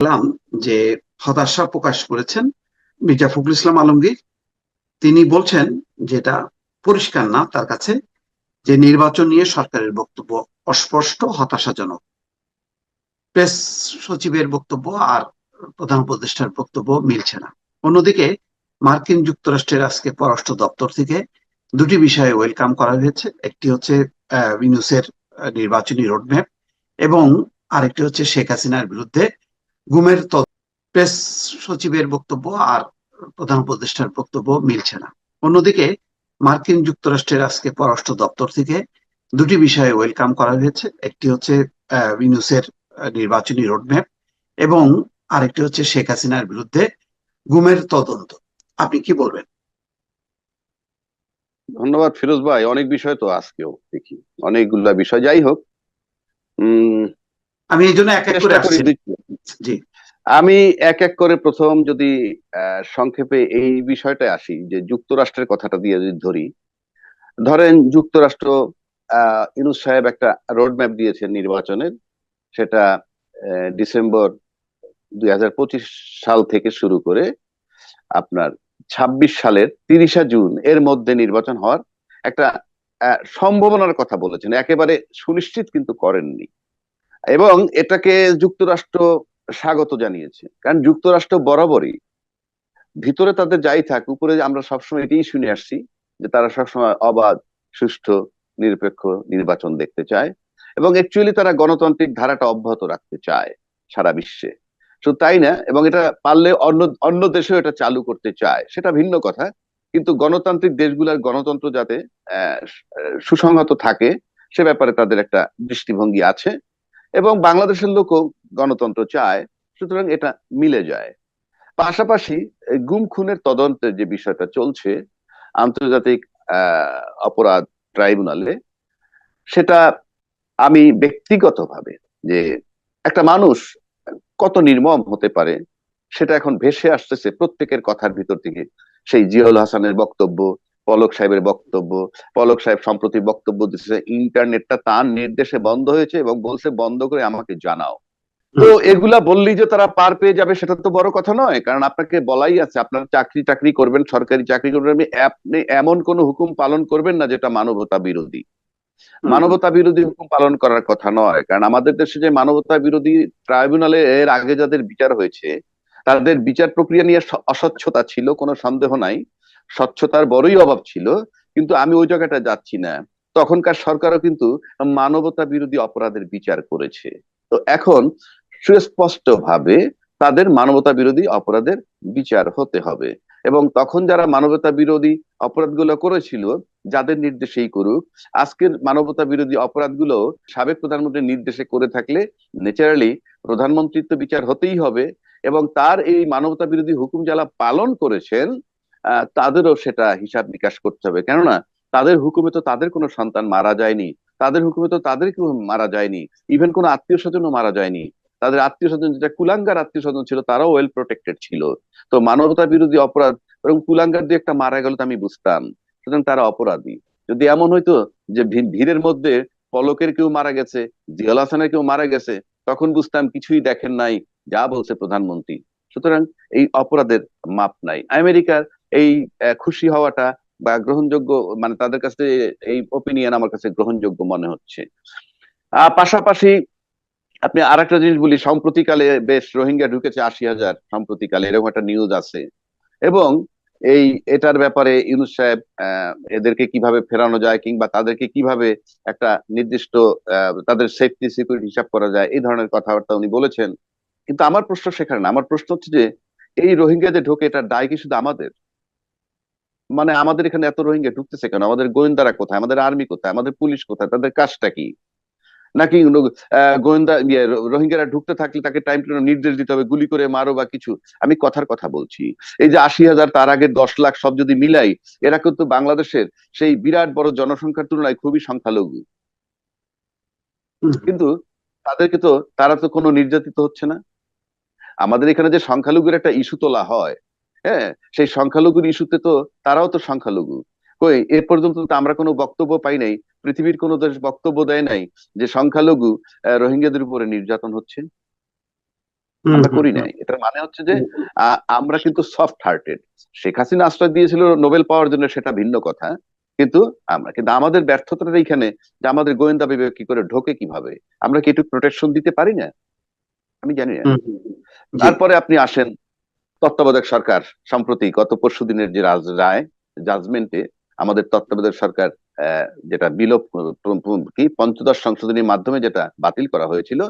দেখলাম যে হতাশা প্রকাশ করেছেন মির্জা ফখরুল ইসলাম আলমগীর, তিনি বলছেন যেটা পরিষ্কার না তার কাছে, যে নির্বাচন নিয়ে সরকারের বক্তব্য অস্পষ্ট, হতাশাজনক। প্রেস সচিবের বক্তব্য আর প্রধান উপদেষ্টার বক্তব্য মিলছে না। অন্যদিকে মার্কিন যুক্তরাষ্ট্রের আজকে পররাষ্ট্র দপ্তর থেকে দুটি বিষয়ে ওয়েলকাম করা হয়েছে। একটি হচ্ছে নির্বাচনী রোডম্যাপ এবং আরেকটি হচ্ছে শেখ হাসিনার বিরুদ্ধে গুমের প্রেস সচিবের বক্তব্য আর প্রধান উপদেষ্টার বক্তব্য মিলছে না। অন্যদিকে, মার্কিন যুক্তরাষ্ট্রের আজকে পররাষ্ট্র দপ্তর থেকে দুটি বিষয়ে ওয়েলকাম করা হয়েছে। একটি হচ্ছে ইউনুসের নির্বাচনী রোডম্যাপ এবং আরেকটি হচ্ছে শেখ হাসিনার বিরুদ্ধে গুমের তদন্ত। আপনি কি বলবেন? ধন্যবাদ ফিরোজ ভাই। অনেক বিষয় তো আজকেও দেখি। অনেকগুলা বিষয় যাই হোক, উম আমি এই জন্য এক এক করে আসছি। জি। আমি এক এক করে প্রথম যদি সংক্ষেপে এই বিষয়টা আসি যে যুক্তরাষ্ট্রের কথাটা দিয়ে যদি ধরি। ধরেন যুক্তরাষ্ট্র ইনুস সাহেব একটা রোড ম্যাপ দিয়েছেন নির্বাচনের সেটা ডিসেম্বর দুই হাজার পঁচিশ সাল থেকে শুরু করে আপনার ২৬ সালের তিরিশা জুন এর মধ্যে নির্বাচন হওয়ার একটা সম্ভাবনার কথা বলেছেন। একেবারে সুনিশ্চিত কিন্তু করেননি। এবং এটাকে যুক্তরাষ্ট্র স্বাগত জানিয়েছে। কারণ যুক্তরাষ্ট্র বরাবরই ভিতরে তাদের যাই থাক, উপরে আমরা সবসময় এটাই শুনে আসছি যে তারা সবসময় অবাধ, সুষ্ঠু, নিরপেক্ষ নির্বাচন দেখতে চায় এবং অ্যাকচুয়ালি তারা গণতান্ত্রিক ধারাটা অব্যাহত রাখতে চায় সারা বিশ্বে। শুধু তাই না? এবং এটা পারলে অন্য অন্য দেশেও এটা চালু করতে চায়। সেটা ভিন্ন কথা, কিন্তু গণতান্ত্রিক দেশগুলোর গণতন্ত্র যাতে সুসংহত থাকে, সে ব্যাপারে তাদের একটা দৃষ্টিভঙ্গি আছে। এবং বাংলাদেশের লোকও গণতন্ত্র চায়, সুতরাং এটা মিলে যায়। পাশাপাশি গুম খুনের তদন্তের যে বিষয়টা চলছে, আন্তর্জাতিক অপরাধ ট্রাইব্যুনালে, সেটা আমি ব্যক্তিগতভাবে যে একটা মানুষ কত নির্মম হতে পারে, সেটা এখন ভেসে আসতেছে প্রত্যেকের কথার ভিতর থেকে। সেই জিয়াউল হাসানের বক্তব্য পলক সাহেবের বক্তব্য পলক সাহেব সম্প্রতি বক্তব্য দিচ্ছে ইন্টারনেটটা তার নির্দেশে বন্ধ হয়েছে এবং বলছে বন্ধ করে আমাকে জানাও। তো এগুলা বললি যে তারা পার পেয়ে যাবে সেটা তো বড় কথা নয় কারণ আপনাকে বলাই আছে আপনার চাকরি চাকরি করবেন সরকারি চাকরি করবেন আপনি এমন কোন হুকুম পালন করবেন না যেটা মানবতা বিরোধী। মানবতা বিরোধী হুকুম পালন করার কথা নয় কারণ আমাদের দেশে যে মানবতা বিরোধী ট্রাইব্যুনালে এর আগে যাদের বিচার হয়েছে তাদের বিচার প্রক্রিয়া নিয়ে অস্বচ্ছতা ছিল কোনো সন্দেহ নাই। স্বচ্ছতার বড়ই অভাব ছিল, কিন্তু আমি ওই জায়গাটা যাচ্ছি না। তখনকার সরকারও কিন্তু মানবতা বিরোধী অপরাধের বিচার করেছে। তো এখন সুস্পষ্ট ভাবে তাদের মানবতা বিরোধী অপরাধের বিচার হতে হবে। এবং তখন যারা মানবতা বিরোধী অপরাধগুলো করেছিল, যাদের নির্দেশেই করুক, আজকের মানবতা বিরোধী অপরাধগুলো সাবেক প্রধানমন্ত্রীর নির্দেশে করে থাকলে ন্যাচারালি প্রধানমন্ত্রীর তো বিচার হতেই হবে। এবং তার এই মানবতা বিরোধী হুকুম যারা পালন করেছেন তাদেরও সেটা হিসাব নিকাশ করতে হবে। কেননা তাদের হুকুমে তো তাদের কোনো সন্তান মারা যায়নি। তাদের হুকুমে তো তাদের কেউ মারা যায়নি। ইভেন কোনো আত্মীয় স্বজনও মারা যায়নি। তাদের আত্মীয় স্বজন, যেটা কুলাঙ্গার আত্মীয় স্বজন ছিল, তারাও ওয়েল প্রোটেক্টেড ছিল। তো মানবতা বিরোধী অপরাধ, এবং কুলাঙ্গার দিয়ে একটা মারা গেল তো আমি বুঝতাম। সুতরাং তারা অপরাধী। যদি এমন হইতো যে ভিড়ের মধ্যে পলকের কেউ মারা গেছে জিয়াল হাসানের কেউ মারা গেছে, তখন বুঝতাম কিছুই দেখেন নাই, যা বলছে প্রধানমন্ত্রী। সুতরাং এই অপরাধের মাপ নাই। আমেরিকার এই খুশি হওয়াটা বা গ্রহণযোগ্য মানে তাদের কাছে এই ওপিনিয়ন আমার কাছে গ্রহণযোগ্য মনে হচ্ছে। পাশাপাশি আপনি আর একটা জিনিস বলি সম্প্রতিকালে বেশ রোহিঙ্গা ঢুকেছে আশি হাজার সম্প্রতিকালে এরকম একটা নিউজ আছে। এবং এই, এটার ব্যাপারে ইউনুস সাহেব এদেরকে কীভাবে ফেরানো যায় কিংবা তাদেরকে কীভাবে একটা নির্দিষ্ট তাদের সেফটি সিকিউরিটি হিসাব করা যায়, এই ধরনের কথাবার্তা উনি বলেছেন। কিন্তু আমার প্রশ্ন সেখানে না, আমার প্রশ্ন হচ্ছে যে, এই রোহিঙ্গা যে ঢোকে এটা দায় কি শুধু আমাদের? মানে আমাদের এখানে এত রোহিঙ্গা ঢুকতেছে কেন? আমাদের গোয়েন্দারা কোথায়? আমাদের আর্মি কোথায়? আমাদের পুলিশ কোথায়? তাদের কাজটা কি? নাকি গোয়েন্দা ইয়ে, রোহিঙ্গারা ঢুকতে থাকলে তাকে টাইম টু নির্দেশ দিতে হবে গুলি করে মারো বা কিছু? আমি কথার কথা বলছি। এই যে আশি হাজার তার আগে দশ লাখ সব যদি মিলাই এরা কিন্তু বাংলাদেশের সেই বিরাট বড় জনসংখ্যার তুলনায় খুবই সংখ্যালঘু। কিন্তু তাদেরকে তো তারা তো কোনো নির্যাতিত হচ্ছে না। আমাদের এখানে যে সংখ্যালঘুর একটা ইস্যু তোলা হয় হ্যাঁ সেই সংখ্যালঘুর ইস্যুতে তো তারাও তো সংখ্যালঘু। কই এ পর্যন্ত তো আমরা কোনো বক্তব্য পাই নাই পৃথিবীর কোনো দেশ বক্তব্য দেয় নাই যে সংখ্যালঘু রোহিঙ্গাদের উপরে নির্যাতন হচ্ছে। আমরা করি নাই এটার মানে হচ্ছে যে আমরা কিন্তু সফট হার্টেড শেখ হাসিনা আশ্রয় দিয়েছিল নোবেল পাওয়ার জন্য সেটা ভিন্ন কথা কিন্তু আমরা কিন্তু আমাদের ব্যর্থতাটা এইখানে যে আমাদের গোয়েন্দা বিভাগ কি করে ঢোকে কীভাবে আমরা কি একটু প্রোটেকশন দিতে পারি না? আমি জানি না। তারপরে আপনি আসেন তত্ত্বাবধায়ক সরকার সম্প্রতি গত পরশু দিনের যে রায় জাজমেন্টে আমাদের তত্ত্বাবধায়ক সরকার যেটা বিলোপ, কি পঞ্চদশ সংশোধনীর মাধ্যমে যেটা বাতিল করা হয়েছিল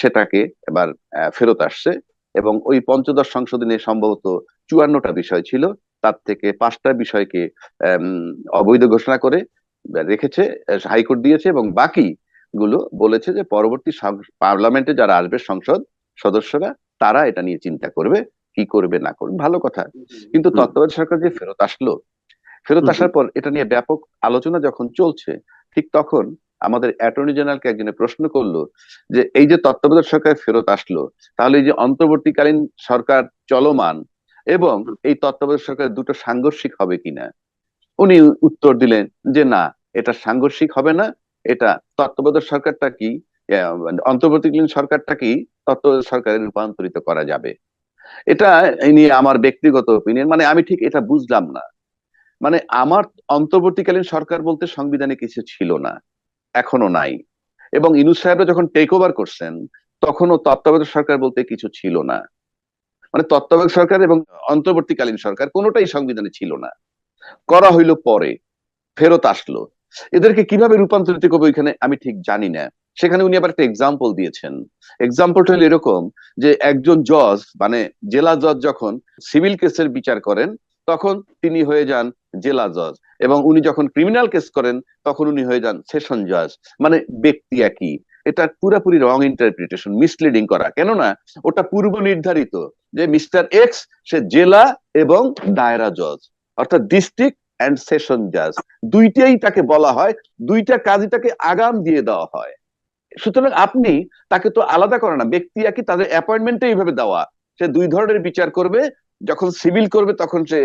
সেটাকে এবার ফেরত আসছে এবং ওই পঞ্চদশ সংশোধনী সম্ভবত চুয়ান্নটা বিষয় ছিল, তার থেকে পাঁচটা বিষয়কে অবৈধ ঘোষণা করে রেখেছে, হাইকোর্ট দিয়েছে এবং বাকি গুলো বলেছে যে পরবর্তী পার্লামেন্টে যারা আসবে সংসদ সদস্যরা, তারা এটা নিয়ে চিন্তা করবে। কি করবে না করবে ভালো কথা। কিন্তু তত্ত্বাবধায়ক সরকার যে ফেরত আসলো ফেরত আসার পর এটা নিয়ে ব্যাপক আলোচনা যখন চলছে ঠিক তখন আমাদের অ্যাটর্নি জেনারেলকে একজনে প্রশ্ন করল যে এই যে তত্ত্বাবধায়ক সরকার ফেরত আসলো তাহলে এই যে অন্তর্বর্তীকালীন সরকার চলমান এবং এই তত্ত্বাবধায়ক সরকার দুটো সাংঘর্ষিক হবে কিনা উনি উত্তর দিলেন যে না এটা সাংঘর্ষিক হবে না এটা তত্ত্বাবধায়ক সরকারটা কি আহ, অন্তর্বর্তীকালীন সরকারটা কি তত্ত্বাবধায়ক সরকারে রূপান্তরিত করা যাবে? এটা নিয়ে আমার ব্যক্তিগত ওপিনিয়ন মানে আমি ঠিক এটা বুঝলাম না। মানে আমার অন্তর্বর্তীকালীন সরকার বলতে সংবিধানে কিছু ছিল না, এখনও নাই। এবং ইনুস সাহেবরা যখন টেক ওভার করছেন, তখনও তত্ত্বাবধায়ক সরকার বলতে কিছু ছিল না। মানে তত্ত্বাবধায়ক সরকার এবং অন্তর্বর্তীকালীন সরকার কোনোটাই সংবিধানে ছিল না। করা হইল পরে, ফেরত আসলো। এদেরকে কীভাবে রূপান্তরিত করব এখানে আমি ঠিক জানি না। সেখানে উনি আবার একটা এক্সাম্পল দিয়েছেন। এক্সাম্পলটা হলো এরকম যে একজন জজ মানে জেলা জজ যখন সিভিল কেসের বিচার করেন, তখন তিনি হয়ে যান জেলা জজ এবং উনি যখন ক্রিমিনাল কেস করেন, তখন উনি হয়ে যান সেশন জজ মানে ব্যক্তি একই। এটা পুরাপুরি রং ইন্টারপ্রিটেশন মিসলিডিং করা। কেননা ওটা পূর্ব নির্ধারিত যে মিস্টার এক্স সে জেলা এবং দায়রা জজ অর্থাৎ ডিস্ট্রিক্ট অ্যান্ড সেশন জাজ দুইটাই তাকে বলা হয়, দুইটা কাজই তাকে আগাম দিয়ে দেওয়া হয়। সুতরাং আপনি তাকে তো আলাদা করে না, ব্যক্তি একই তাদের অ্যাপয়েন্টমেন্টে এইভাবে দেওয়া। সে দুই ধরনের বিচার করবে, যখন সিভিল করবে তখন সে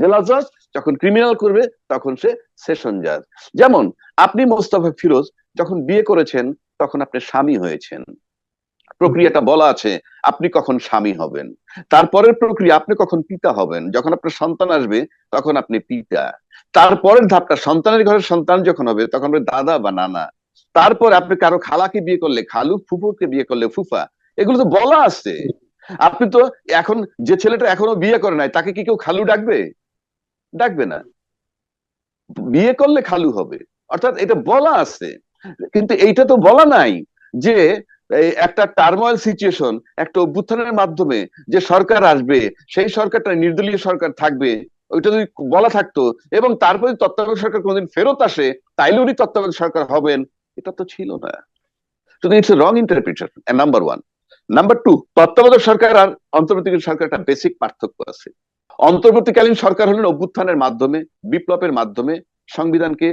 জেলা জজ যখন ক্রিমিনাল করবে তখন সে সেশন জাজ যেমন, আপনি মোস্তফা ফিরোজ যখন বিয়ে করেছেন তখন আপনি স্বামী হয়েছেন। প্রক্রিয়াটা বলা আছে, আপনি কখন স্বামী হবেন। তারপরের প্রক্রিয়া, আপনি কখন পিতা হবেন। যখন আপনার সন্তান আসবে, তখন আপনি পিতা। তারপরের ধাপটা, সন্তানের ঘরের সন্তান যখন হবে, তখন দাদা বা নানা। তারপর আপনি কারও খালাকে বিয়ে করলে, খালু ফুফুকে বিয়ে করলে, ফুফা, এগুলো তো বলা আছে। আপনি তো এখন যে ছেলেটা এখনও বিয়ে করে নাই, তাকে কি কেউ খালু ডাকবে? ডাকবে না। বিয়ে করলে খালু হবে। অর্থাৎ এটা বলা আছে। কিন্তু এইটা তো বলা নাই যে একটা টার্মোয়াল সিচুয়েশন একটা অভ্যুত্থানের মাধ্যমে যে সরকার আসবে, সেই সরকারটা নির্দলীয় সরকার থাকবে, ওইটা যদি বলা থাকতো, এবং তারপরে তত্ত্বাবধায়ক সরকার কোনদিন ফেরত আসে তাইলে উনি তত্ত্বাবধায়ক সরকার হবেন। এটা তো ছিল না। It's wrong number one number two তত্ত্বাবধায়ক সরকার আর অন্তর্বর্তীকালীন সরকার একটা বেসিক পার্থক্য আছে। অন্তর্বর্তীকালীন সরকার হলেন অভ্যুত্থানের মাধ্যমে, বিপ্লবের মাধ্যমে সংবিধানকে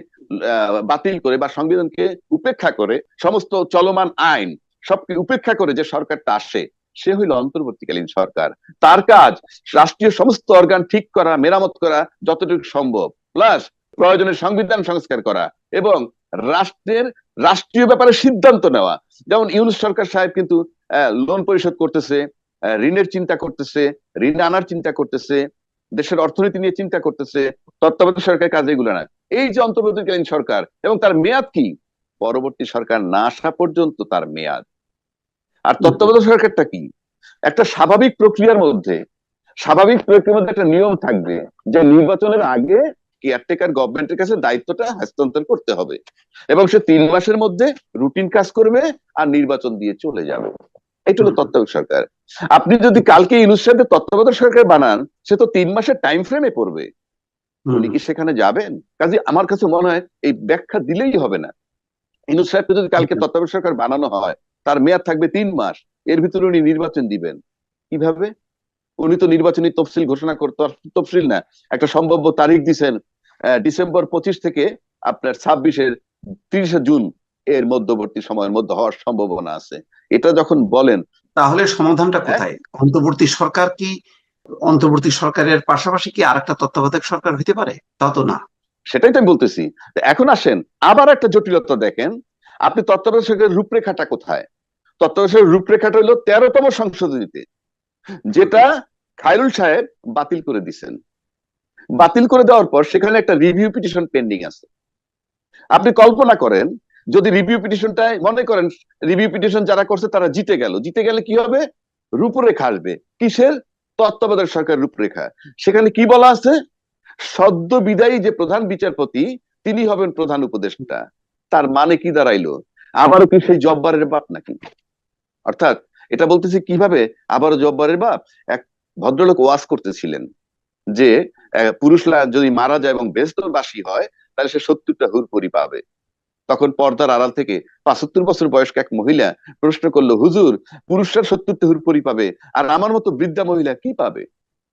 বাতিল করে বা সংবিধানকে উপেক্ষা করে সমস্ত চলমান আইন সবকে উপেক্ষা করে যে সরকারটা আসে, সে হইল অন্তর্বর্তীকালীন সরকার। তার কাজ রাষ্ট্রীয় সমস্ত অর্গান ঠিক করা, মেরামত করা যতটুকু সম্ভব প্লাস প্রয়োজনে সংবিধান সংস্কার করা এবং রাষ্ট্রের রাষ্ট্রীয় ব্যাপারে সিদ্ধান্ত নেওয়া। যেমন ইউনুস সরকার সাহেব কিন্তু লোন পরিশোধ করতেছে ঋণের চিন্তা করতেছে, ঋণ আনার চিন্তা করতেছে, দেশের অর্থনীতি নিয়ে চিন্তা করতেছে, তত্ত্বাবধায়ক সরকার কাজ এগুলো না এই যে অন্তর্বর্তীকালীন সরকার এবং তার মেয়াদ কি? পরবর্তী সরকার না আসা পর্যন্ত তার মেয়াদ। আর তত্ত্বাবধায়ক সরকারটা কি? একটা স্বাভাবিক প্রক্রিয়ার মধ্যে, স্বাভাবিক প্রক্রিয়ার মধ্যে একটা নিয়ম থাকবে যে নির্বাচনের আগে কেয়ারটেকার গভর্নমেন্টের কাছে দায়িত্বটা হস্তান্তর করতে হবে। এবং সে তিন মাসের মধ্যে রুটিন কাজ করবে আর নির্বাচন দিয়ে চলে যাবে। এটা হলো তত্ত্বাবধায়ক সরকার। আপনি যদি কালকে সাহেবকে তত্ত্বাবধায়ক সরকার বানান সে তো তিন মাসের টাইম ফ্রেমে পড়বে। উনি কি সেখানে যাবেন? কাজে আমার কাছে মনে হয় এই ব্যাখ্যা দিলেই হবে না। ইনুস সাহেবকে যদি কালকে। তত্ত্বাবধায়ক সরকার বানানো হয় তার মেয়াদ থাকবে তিন মাস। এর ভিতরে উনি নির্বাচন দিবেন। কীভাবে? উনি তো নির্বাচনী তফসিল ঘোষণা করতে তফসিল না একটা সম্ভাব্য তারিখ আহ, ডিসেম্বর পঁচিশ থেকে আপনার ছাব্বিশের তিরিশে জুন এর মধ্যবর্তী সময়ের মধ্যে হওয়ার সম্ভাবনা আছে। এটা যখন বলেন তাহলে সমাধানটা হ্যাঁ। কোথায় অন্তর্বর্তী সরকার কি অন্তর্বর্তী সরকারের পাশাপাশি কি আর একটা তত্ত্বাবধায়ক সরকার হইতে পারে? তা তো না। সেটাই তো আমি বলতেছি। এখন আসেন আবার একটা জটিলতা দেখেন আপনি তত্ত্বাবধায়ক সরকারের রূপরেখাটা কোথায়? তত্ত্বাবধায়ক রূপরেখাটা হলো তেরোতম সংশোধনীতে যেটা খায়রুল সাহেব বাতিল করে দিছেন। বাতিল করে দেওয়ার পর সেখানে একটা রিভিউ পিটিশন পেন্ডিং আছে। আপনি কল্পনা করেন, যদি রিভিউ পিটিশনটায় মনে করেন রিভিউ পিটিশন যারা করছে তারা জিতে গেল। জিতে গেলে কি হবে? রূপরেখা আসবে। কিসের? তত্ত্বাবধায়ক সরকার রূপরেখা। সেখানে কি বলা আছে? সদ্য বিদায়ী যে প্রধান বিচারপতি, তিনি হবেন প্রধান উপদেষ্টা। তার মানে কি দাঁড়াইলো? আবারও কি সেই জব্বারের বাপ নাকি? অর্থাৎ এটা বলতেছে কীভাবে আবারও জব্বারের বাপ এক ভদ্রলোক ওয়াজ করতেছিলেন যে পুরুষরা যদি মারা যায় এবং বেস্তবাসী হয়, তাহলে সে সত্তরটা হুরপুরি পাবে। তখন পর্দার আড়াল থেকে পাঁচাত্তর বছর বয়স্ক এক মহিলা প্রশ্ন করল, হুজুর, পুরুষরা সত্তরটা হুরপুরি পাবে আর আমার মতো বৃদ্ধা মহিলা কি পাবে?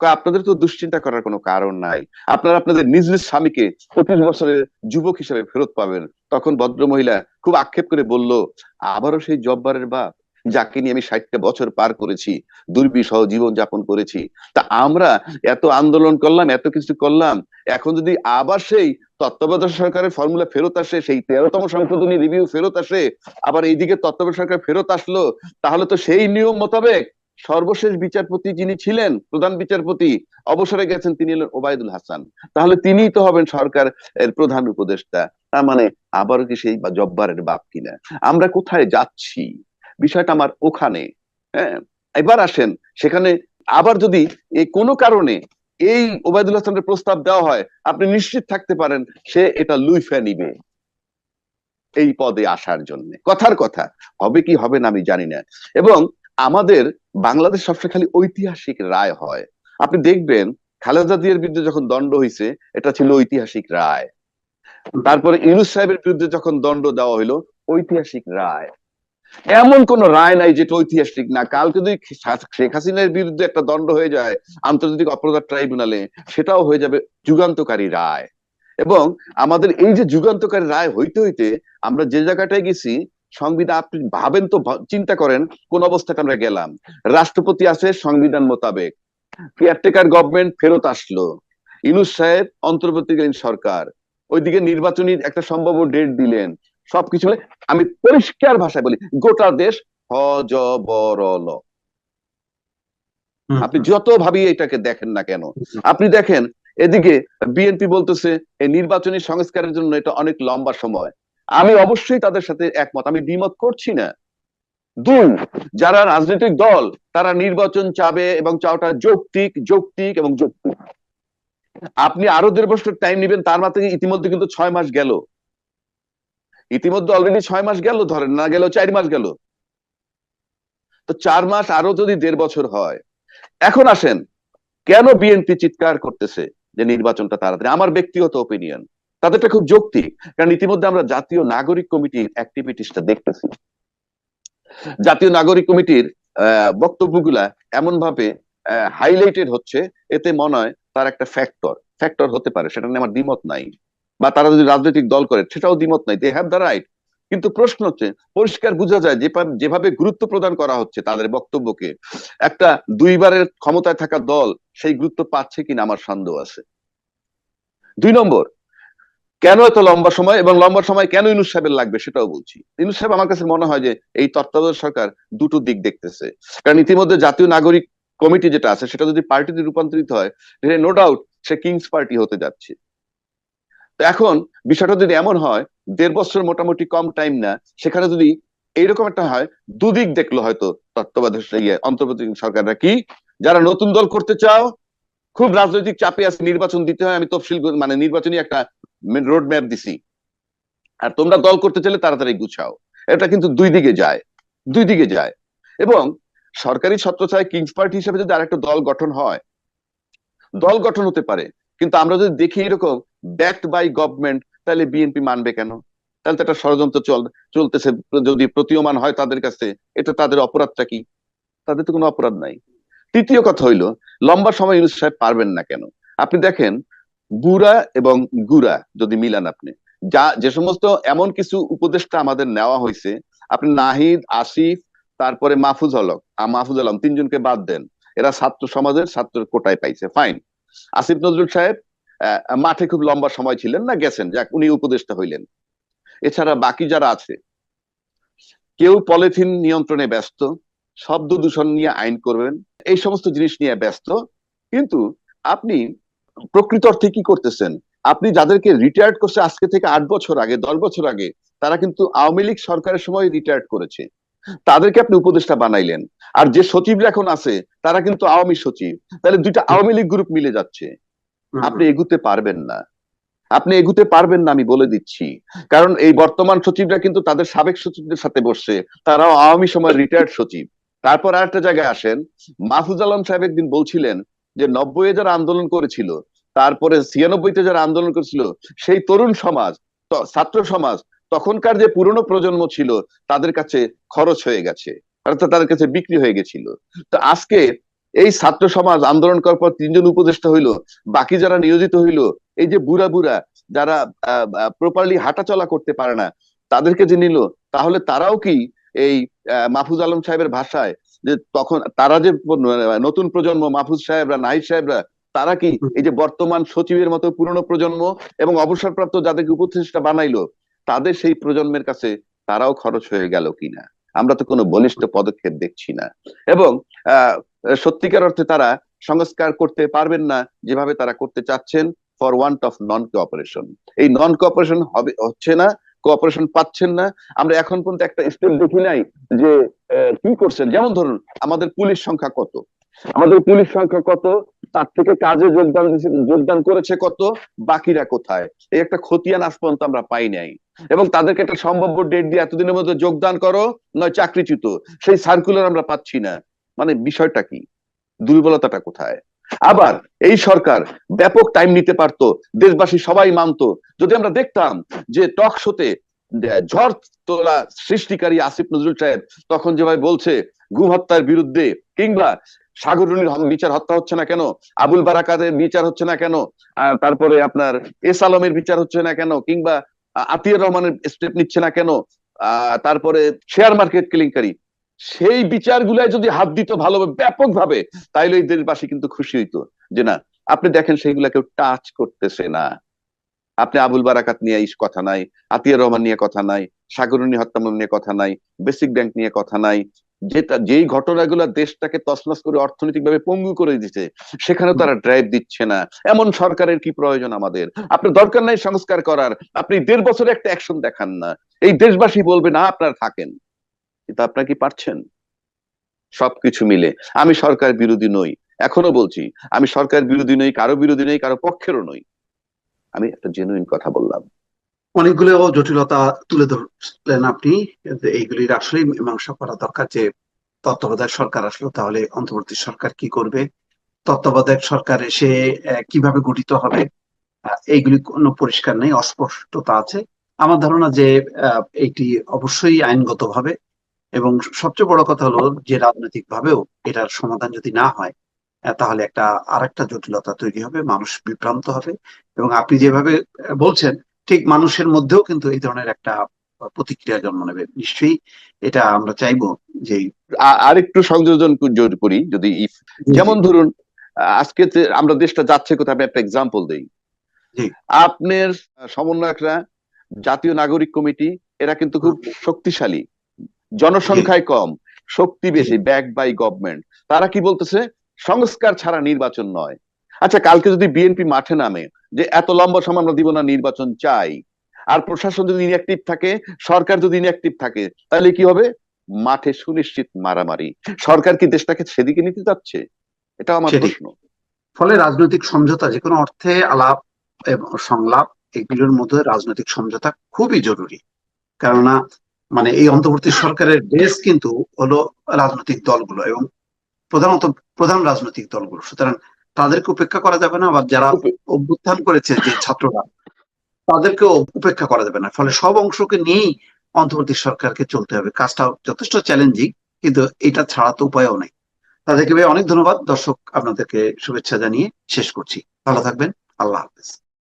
আপনাদের তো দুশ্চিন্তা করার কোনো কারণ নাই। আপনারা আপনাদের নিজ নিজ স্বামীকে পঁচিশ বছরের যুবক হিসেবে ফেরত পাবেন। তখন ভদ্র মহিলা খুব আক্ষেপ করে বলল, আবারও সেই জব্বারের বাপ যাকে নিয়ে আমি ষাটটা বছর পার করেছি, দুর্বিষহ জীবন যাপন করেছি। তা আমরা এত আন্দোলন করলাম, এত কিছু করলাম, এখন যদি আবার সেই তত্ত্বাবধায়ক সরকারের ফর্মুলা ফেরত আসে, সেই তেরোতম সংশোধনী রিভিউ ফেরত আসে, আবার এইদিকে তত্ত্বাবধায়ক সরকার ফেরত আসলো, তাহলে তো সেই নিয়ম মোতাবেক সর্বশেষ বিচারপতি যিনি ছিলেন, প্রধান বিচারপতি, অবসরে গেছেন তিনি হলেন ওবায়দুল হাসান। তাহলে তিনিই তো হবেন সরকার এর প্রধান উপদেষ্টা। তার মানে আবারও কি সেই জব্বারের বাপ কিনা? আমরা কোথায় যাচ্ছি? বিষয়টা আমার ওখানে হ্যাঁ? এবার আসেন, সেখানে আবার যদি কোনো কারণে এই ওবায়দুল হাসানের প্রস্তাব দেওয়া হয়, আপনি নিশ্চিত থাকতে পারেন সে এটা লুইফে নিবে এই পদে আসার জন্য। কথার কথা, হবে কি হবে না আমি জানি না। এবং আমাদের বাংলাদেশ সবসময় খালি ঐতিহাসিক রায় হয়। আপনি দেখবেন, খালেদা জিয়ার বিরুদ্ধে যখন দণ্ড হয়েছে এটা ছিল ঐতিহাসিক রায়। তারপরে ইউনুস সাহেবের বিরুদ্ধে যখন দণ্ড দেওয়া হলো ঐতিহাসিক রায়। এমন কোন রায় নাই যেটা ঐতিহাসিক না। কালকে যদি শেখ হাসিনার বিরুদ্ধে একটা দণ্ড হয়ে যায়, আন্তর্জাতিক অপরাধ ট্রাইব্যুনালে, সেটাও হয়ে যাবে যুগান্তকারী রায়। এবং আমাদের এই যে যুগান্তকারী রায় হইতে হইতে আমরা যে জায়গাটায় গেছি, সংবিধান আপনি ভাবেন তো চিন্তা করেন, কোন অবস্থাতে আমরা গেলাম? রাষ্ট্রপতি আছে সংবিধান মোতাবেক। কেয়ারটেকার গভর্নমেন্ট ফেরত আসলো। ইনুস সাহেব অন্তর্বর্তীকালীন সরকার। ওইদিকে নির্বাচনী একটা সম্ভাব্য ডেট দিলেন। সবকিছু মিলে আমি পরিষ্কার ভাষায় বলি গোটা দেশ হজবরল। আপনি যত ভাবি এটাকে দেখেন না কেন? আপনি দেখেন এদিকে বিএনপি বলতেছে এই নির্বাচনী সংস্কারের জন্য এটা অনেক লম্বা সময়। আমি অবশ্যই তাদের সাথে একমত আমি দ্বিমত করছি না। দুই যারা রাজনৈতিক দল তারা নির্বাচন চাবে এবং চাওয়াটা যৌক্তিক যৌক্তিক এবং যৌক্তিক। আপনি আরও দেড় বছর টাইম নেবেন তার মাত্র ইতিমধ্যে কিন্তু ছয় মাস গেল। ইতিমধ্যে অলরেডি ছয় মাস গেল, ধরেন না গেল চার মাস গেল। তো চার মাস আরও যদি দেড় বছর হয়, এখন আসেন, কেন বিএনপি চিৎকার করতেছে যে নির্বাচনটা তাড়াতাড়ি? আমার ব্যক্তিগত ওপিনিয়ন তাদেরটা খুব যৌক্তিক, কারণ ইতিমধ্যে আমরা জাতীয় নাগরিক কমিটির অ্যাক্টিভিটিসটা দেখতেছি। জাতীয় নাগরিক কমিটির বক্তব্যগুলা এমন ভাবে হাইলাইটেড হচ্ছে, এতে মনে হয় তার একটা ফ্যাক্টর ফ্যাক্টর হতে পারে, সেটা নিয়ে আমার দ্বিমত নাই। বা তারা যদি রাজনৈতিক দল করে, সেটাও দ্বিমত নাই দে হ্যাভ দ্য রাইট কিন্তু প্রশ্ন হচ্ছে, পরিষ্কার বোঝা যায় যেভাবে গুরুত্ব প্রদান করা হচ্ছে তাদের বক্তব্যকে, একটা দুইবারের ক্ষমতায় থাকা দল সেই গুরুত্ব পাচ্ছে কিনা আমার সন্দেহ আছে। দুই নম্বর, কেন এত লম্বা সময় এবং লম্বা সময় কেন ইনুস সাহেবের লাগবে সেটাও বলছি। ইনুস সাহেব আমার কাছে মনে হয় যে এই তত্ত্বাবধায়ক সরকার দুটো দিক দেখতেছে। কারণ ইতিমধ্যে জাতীয় নাগরিক কমিটি যেটা আছে, সেটা যদি পার্টিতে রূপান্তরিত হয় নো ডাউট সে কিংস পার্টি হতে যাচ্ছে। এখন বিষয়টা যদি এমন হয়, দেড় বছর মোটামুটি কম টাইম না, সেখানে যদি এইরকম একটা হয়, দুদিক দেখল হয়তো তত্ত্বাবধায়ক ইয়ে অন্তর্বর্তী সরকাররা কি? যারা নতুন দল করতে চাও, খুব রাজনৈতিক চাপে আছে নির্বাচন দিতে হয়, আমি তফসিল মানে নির্বাচনী একটা রোড ম্যাপ দিছি। আর তোমরা দল করতে চাইলে তাড়াতাড়ি গুছাও। এটা কিন্তু দুই দিকে যায়, দুই দিকে যায়। এবং সরকারি ছত্রছায় কিংস পার্টি হিসেবে যদি আরেকটা দল গঠন হয়, দল গঠন হতে পারে। কিন্তু আমরা যদি দেখি এরকম ব্যাকড বাই গভর্নমেন্ট তাহলে বিএনপি মানবে কেন? তাহলে তো একটা ষড়যন্ত্র চল, চলতেছে, যদি প্রতীয়মান হয় তাদের কাছে, এটা তাদের অপরাধটা কি? তাদের তো কোনো অপরাধ নাই। তৃতীয় কথা হইল, লম্বা সময় ইউনুস সাহেব পারবেন না কেন? আপনি দেখেন, বুড়া এবং গুড়া, যদি মিলান আপনি, যা, যে সমস্ত এমন কিছু উপদেষ্টা আমাদের নেওয়া হয়েছে আপনি নাহিদ, আসিফ, তারপরে মাহফুজ হলক মাহফুজ আলম, তিনজনকে বাদ দেন। এরা ছাত্র সমাজের ছাত্র কোটায় পাইছে, ফাইন। আসিফ নজরুল সাহেব মাঠে খুব লম্বা সময় ছিলেন না, গেছেন, যাক, উনি উপদেষ্টা হইলেন। এছাড়া বাকি যারা আছে, কেউ পলিথিন নিয়ন্ত্রণে ব্যস্ত, শব্দ দূষণ নিয়ে আইন করবেন, এই সমস্ত জিনিস নিয়ে ব্যস্ত, কিন্তু আপনি প্রকৃত অর্থে কি করতেছেন? আপনি যাদেরকে রিটায়ার্ড করছে আজকে থেকে আট বছর আগে, দশ বছর আগে, তারা কিন্তু আওয়ামী লীগ সরকারের সময় রিটায়ার্ড করেছে। তাদেরকে আপনি উপদেষ্টা বানাইলেন। আর যে সচিবরা এখন আছে, তারা কিন্তু আওয়ামী সচিব। তাহলে দুইটা আওয়ামী লীগ গ্রুপ মিলে যাচ্ছে। আপনি এগুতে পারবেন না। আপনি এগুতে পারবেন না আমি বলে দিচ্ছি। কারণ এই বর্তমান সচিবরা কিন্তু তাদের সাবেক সচিবদের সাথে বসছে। তারাও আওয়ামী সময় রিটায়ার্ড সচিব। তারপর আরেকটা জায়গায় আসেন। মাহফুজ আলম সাহেব একদিন বলছিলেন যে নব্বই যারা আন্দোলন করেছিল তারপরে ছিয়ানব্বইতে যারা আন্দোলন করেছিল সেই তরুণ সমাজ ছাত্র সমাজ তখনকার যে পুরনো প্রজন্ম ছিল তাদের কাছে খরচ হয়ে গেছে। অর্থাৎ তাদের কাছে বিক্রি হয়ে গেছিল। তো আজকে এই ছাত্র সমাজ আন্দোলন করার পর তিনজন উপদেষ্টা হইল, বাকি যারা নিয়োজিত হইল, এই যে বুড়া বুড়া যারা প্রপারলি হাঁটাচলা করতে পারে না, তাদেরকে যে নিল, তাহলে তারাও কি এই মাহফুজ আলম সাহেবের ভাষায় যে তখন তারা যে নতুন প্রজন্ম, মাহফুজ সাহেবরা, নাহিদ সাহেবরা, তারা কি এই যে বর্তমান সচিবের মতো পুরনো প্রজন্ম এবং অবসরপ্রাপ্ত যাদেরকে উপদেষ্টা বানাইলো, তাদের সেই প্রজন্মের কাছে তারাও খরচ হয়ে গেল কিনা? আমরা তো কোনো বলিষ্ঠ পদক্ষেপ দেখছি না। এবং সত্যিকার অর্থে তারা সংস্কার করতে পারবেন না যেভাবে তারা করতে চাচ্ছেন for want of non cooperation এই নন কোঅপারেশন হবে, হচ্ছে না কোঅপারেশন পাচ্ছেন না। আমরা এখন পর্যন্ত একটা স্টেপ দেখি নাই যে কি করছেন? যেমন ধরুন, আমাদের পুলিশ সংখ্যা কত? আমাদের পুলিশ সংখ্যা কত? তার থেকে কাজে যোগদান যোগদান করেছে কত? বাকিরা কোথায়? এই একটা খতিয়ান আজ পর্যন্ত আমরা পাই নাই। এবং তাদেরকে একটা সম্ভাব্য ডেট দিয়ে এতদিনের মধ্যে যোগদান করো, নয় চাকরিচ্যুত। সেই সার্কুলার আমরা পাচ্ছি না। মানে বিষয়টা কি? দুর্বলতাটা কোথায়? আবার এই সরকার ব্যাপক টাইম নিতে পারতো, দেশবাসী সবাই মানতো। যদি আমরা দেখতাম যে টক শোতে ঝড় তোলা সৃষ্টিকারী আসিফ নজরুল সাহেব তখন যেভাবে বলছে, গুম হত্যার বিরুদ্ধে কিংবা সাগরুনির বিচার হত্যা হচ্ছে না কেন? আবুল বারাকাতের বিচার হচ্ছে না কেন? তারপরে আপনার এস আলমের বিচার হচ্ছে না কেন? কিংবা আতিয়ার রহমানের স্টেপ নিচ্ছে না কেন? তারপরে শেয়ার মার্কেট কেলেঙ্কারি। সেই বিচারগুলাই যদি হাত দিত ভালোভাবে, ব্যাপকভাবে, তাইলে এই দেশবাসী কিন্তু খুশি হইতো যে না, আপনি দেখেন সেইগুলা কেউ টাচ করতেছে না। আপনি আবুল বারাকাত নিয়ে কথা নাই, আতিয়ার রহমান নিয়ে কথা নাই সাগরণী হত্যা নিয়ে কথা নাই, বেসিক ব্যাংক নিয়ে কথা নাই, যেটা, যেই ঘটনাগুলো দেশটাকে তছনছ করে অর্থনৈতিকভাবে পঙ্গু করে দিচ্ছে সেখানে তারা ড্রাইভ দিচ্ছে না। এমন সরকারের কি প্রয়োজন আমাদের? আপনার দরকার নাই সংস্কার করার, আপনি দেড় বছরে একটা অ্যাকশন দেখান না। এই দেশবাসী বলবে, না, আপনারা থাকেন। কিন্তু আপনারা কি পারছেন? সবকিছু মিলে। আমি সরকার বিরোধী নই, এখনও বলছি, আমি সরকার বিরোধী নই, কারও বিরোধী নই, কারও পক্ষেরও নই। আমি একটা জেনুইন কথা বললাম। অনেকগুলো জটিলতা তুলে ধরলেন আপনি এইগুলির আসলে মীমাংসা করা দরকার যে তত্ত্বাবধায়ক সরকার আসলো, তাহলে অন্তর্বর্তী সরকার কি করবে? তত্ত্বাবধায়ক সরকার এসে কীভাবে গঠিত হবে? এইগুলি কোনো পরিষ্কার নেই, অস্পষ্টতা আছে। আমার ধারণা যে এইটি অবশ্যই আইনগতভাবে এবং সবচেয়ে বড় কথা হলো যে রাজনৈতিক ভাবেও এটার সমাধান যদি না হয় তাহলে একটা আরেকটা জটিলতা তৈরি হবে মানুষ বিভ্রান্ত হবে এবং আপনি যেভাবে বলছেন ঠিক মানুষের মধ্যেও কিন্তু এই ধরনের একটা প্রতিক্রিয়া জন্ম নেবে। নিশ্চয়ই এটা আমরা চাইব যে আ- আরেকটু সংযোজন জোর করি যদি যেমন ধরুন আজকে আমরা দেশটা যাচ্ছে কোথায় আমি একটা এক্সাম্পল দিই। আপনার সমন্বয়করা জাতীয় নাগরিক কমিটি এরা কিন্তু খুব শক্তিশালী। জনসংখ্যায় কম শক্তি বেশি ব্যাক বাই গভর্নমেন্ট তারা কি বলতেছে? সংস্কার ছাড়া নির্বাচন নয়। আচ্ছা কালকে যদি বিএনপি মাঠে নামে যে এত লম্বা সময় আমরা দিব না নির্বাচন চাই আর প্রশাসন যদি ইনঅ্যাক্টিভ থাকে সরকার যদি ইনঅ্যাক্টিভ থাকে তাহলে কি হবে? মাঠে সুনিশ্চিত মারামারি। সরকার কি দেশটাকে সেদিকে নিতে যাচ্ছে এটা আমার প্রশ্ন। ফলে রাজনৈতিক সমঝোতা যে কোনো অর্থে আলাপ এবং সংলাপ এগুলোর মধ্যে রাজনৈতিক সমঝোতা খুবই জরুরি। কেননা মানে এই অন্তর্বর্তী সরকারের বেস কিন্তু হলো রাজনৈতিক দলগুলো এবং প্রধানত, প্রধান রাজনৈতিক দলগুলো। সুতরাং তাদেরকে উপেক্ষা করা যাবে না আবার যারা অভ্যুত্থান করেছে যে ছাত্ররা তাদেরকেও উপেক্ষা করা যাবে না। ফলে সব অংশকে নিয়েই অন্তর্বর্তী সরকারকে চলতে হবে। কাজটা যথেষ্ট চ্যালেঞ্জিং কিন্তু এটা ছাড়া তো উপায়ও নেই। তাদেরকে অনেক ধন্যবাদ। দর্শক, আপনাদেরকে শুভেচ্ছা জানিয়ে শেষ করছি। ভালো থাকবেন। আল্লাহ হাফেজ।